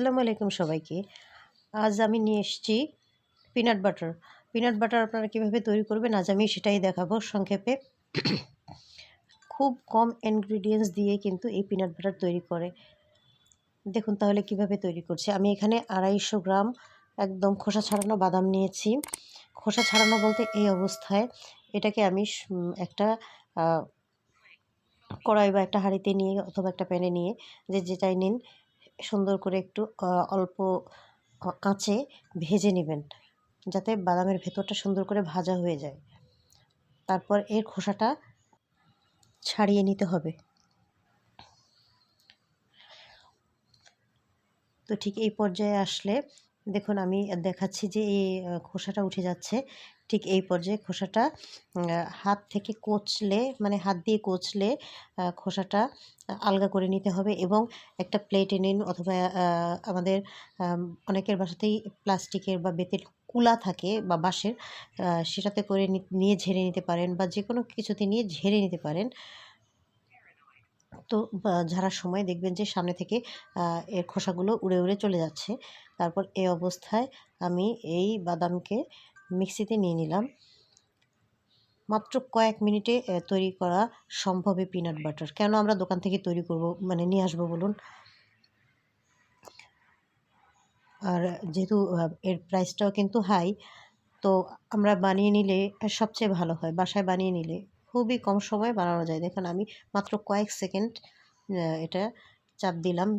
আসসালামু আলাইকুম সবাইকে। আজ আমি নিয়ে এসেছি পিনাট বাটার পিনাট বাটার আপনারা কীভাবে তৈরি করবেন আজ আমি সেটাই দেখাবো সংক্ষেপে। খুব কম ইনগ্রিডিয়েন্টস দিয়ে কিন্তু এই পিনাট বাটার তৈরি করে। দেখুন তাহলে কীভাবে তৈরি করছি। আমি এখানে আড়াইশো গ্রাম একদম খোসা ছাড়ানো বাদাম নিয়েছি। খোসা ছাড়ানো বলতে এই অবস্থায় এটাকে আমি একটা কড়াই বা একটা হাঁড়িতে নিয়ে অথবা একটা প্যানে নিয়ে যে যেটাই নিন সুন্দর করে একটু অল্প আঁচে ভেজে নেবেন। যাতে বাদামের ভেতরটা সুন্দর করে ভাজা হয়ে যায়। তারপর এর খোসাটা ছাড়িয়ে নিতে হবে। তো ঠিক এই পর্যায়ে আসলে দেখুন আমি দেখাচ্ছি যে এই খোসাটা উঠে যাচ্ছে। ঠিক এই পর্যায়ে খোসাটা হাত থেকে কোচলে মানে হাত দিয়ে কোচলে খোসাটা আলগা করে নিতে হবে এবং একটা প্লেটে নিন অথবা আমাদের অনেকের বাসাতেই প্লাস্টিকের বা বেতের কুলা থাকে বা বাঁশের সেটাতে করে নিয়ে ঝেড়ে নিতে পারেন বা যে কোনো কিছুতে নিয়ে ঝেড়ে নিতে পারেন। তো ঝাড়ার সময় দেখবেন যে সামনে থেকে এর খোসাগুলো উড়ে উড়ে চলে যাচ্ছে। তারপর এই অবস্থায় আমি এই বাদামকে মিক্সিতে নিয়ে নিলাম। মাত্র কয়েক মিনিটে তৈরি করা সম্ভব পিনাট বাটার কেন আমরা দোকান থেকে তৈরি করব মানে নিয়ে আসব বলুন? আর যেহেতু এর প্রাইসটাও কিন্তু হাই তো আমরা বানিয়ে নিলে সবচেয়ে ভালো হয়। বাসায় বানিয়ে নিলে খুবই কম সময়ে বানানো যায়। দেখুন, আমি মাত্র কয়েক সেকেন্ড এটা চাপ দিলাম।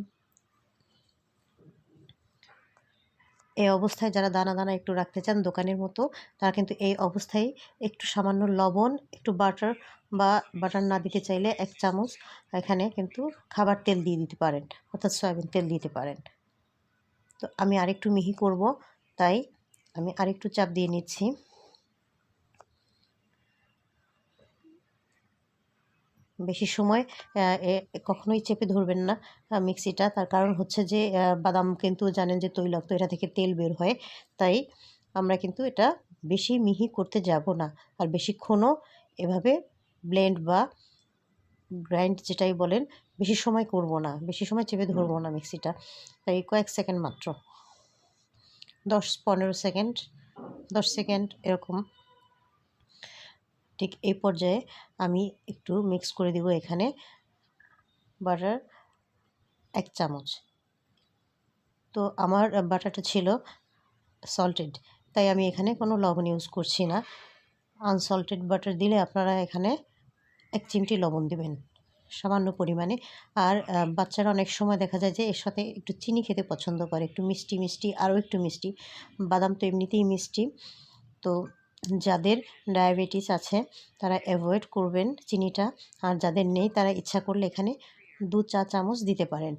এই অবস্থায় যারা দানা দানা একটু রাখতে চান দোকানের মতো, তারা কিন্তু এই অবস্থায় একটু সামান্য লবণ, একটু বাটার বা বাটার না দিতে চাইলে এক চামচ এখানে কিন্তু খাবার তেল দিয়ে দিতে পারেন, অর্থাৎ সয়াবিন তেল দিতে পারেন। তো আমি আরেকটু মিহি করব, তাই আমি আরেকটু চাপ দিয়ে নিচ্ছি। বেশি সময় কখনোই চেপে ধরবেন না মিক্সিটা। তার কারণ হচ্ছে যে বাদাম কিন্তু জানেন যে তৈলাক্ত এটা থেকে তেল বের হয়। তাই আমরা কিন্তু এটা বেশি মিহি করতে যাব না। আর বেশিক্ষণও এভাবে ব্লেন্ড বা গ্রাইন্ড যেটাই বলেন বেশি সময় করব না বেশি সময় চেপে ধরবো না মিক্সিটা। তাই কয়েক সেকেন্ড মাত্র। দশ পনেরো সেকেন্ড দশ সেকেন্ড এরকম ঠিক এই পর্যায়ে আমি একটু মিক্স করে দিব এখানে বাটার এক চামচ। তো আমার বাটারটা ছিল সল্টেড তাই আমি এখানে কোনো লবণ ইউজ করছি না। আনসল্টেড বাটার দিলে আপনারা এখানে এক চিমটি লবণ দিবেন সামান্য পরিমাণে। আর বাচ্চারা অনেক সময় দেখা যায় যে এর সাথে একটু চিনি খেতে পছন্দ করে, একটু মিষ্টি মিষ্টি, আরও একটু মিষ্টি। বাদাম তো এমনিতেই মিষ্টি। তো যাদের ডায়াবেটিস আছে, তারা অ্যাভয়েড করবেন চিনিটা। আর যাদের নেই, তারা ইচ্ছা করলে এখানে দু চা চামচ দিতে পারেন।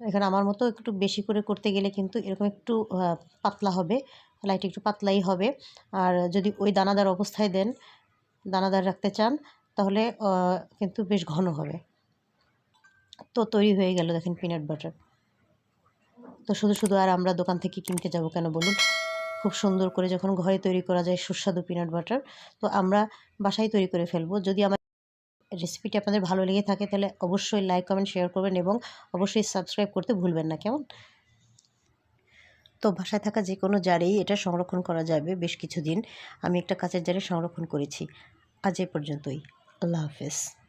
এখানে আমার মতো একটু বেশি করে করতে গেলে কিন্তু এরকম একটু পাতলা হবে লাইট একটু পাতলাই হবে। আর যদি ওই দানাদার অবস্থায় দেন, দানাদার রাখতে চান, তাহলে কিন্তু বেশ ঘন হবে। তো তৈরি হয়ে গেল, দেখেন পিনাট বাটার তো শুধু শুধু আর আমরা দোকান থেকে কিনতে যাব কেন বলুন? খুব সুন্দর করে যখন ঘরে তৈরি করা যায় সুস্বাদু পিনাট বাটার তো আমরা বাসায় তৈরি করে ফেলব। যদি আমার রেসিপিটি আপনাদের ভালো লেগে থাকে, তাহলে অবশ্যই লাইক কমেন্ট শেয়ার করবেন এবং অবশ্যই সাবস্ক্রাইব করতে ভুলবেন না, কেমন? তো বাসায় থাকা যে কোনো জারেই এটা সংরক্ষণ করা যাবে বেশ কিছুদিন। আমি একটা কাঁচের জারে সংরক্ষণ করেছি। আজ এ পর্যন্তই। আল্লাহ হাফেজ।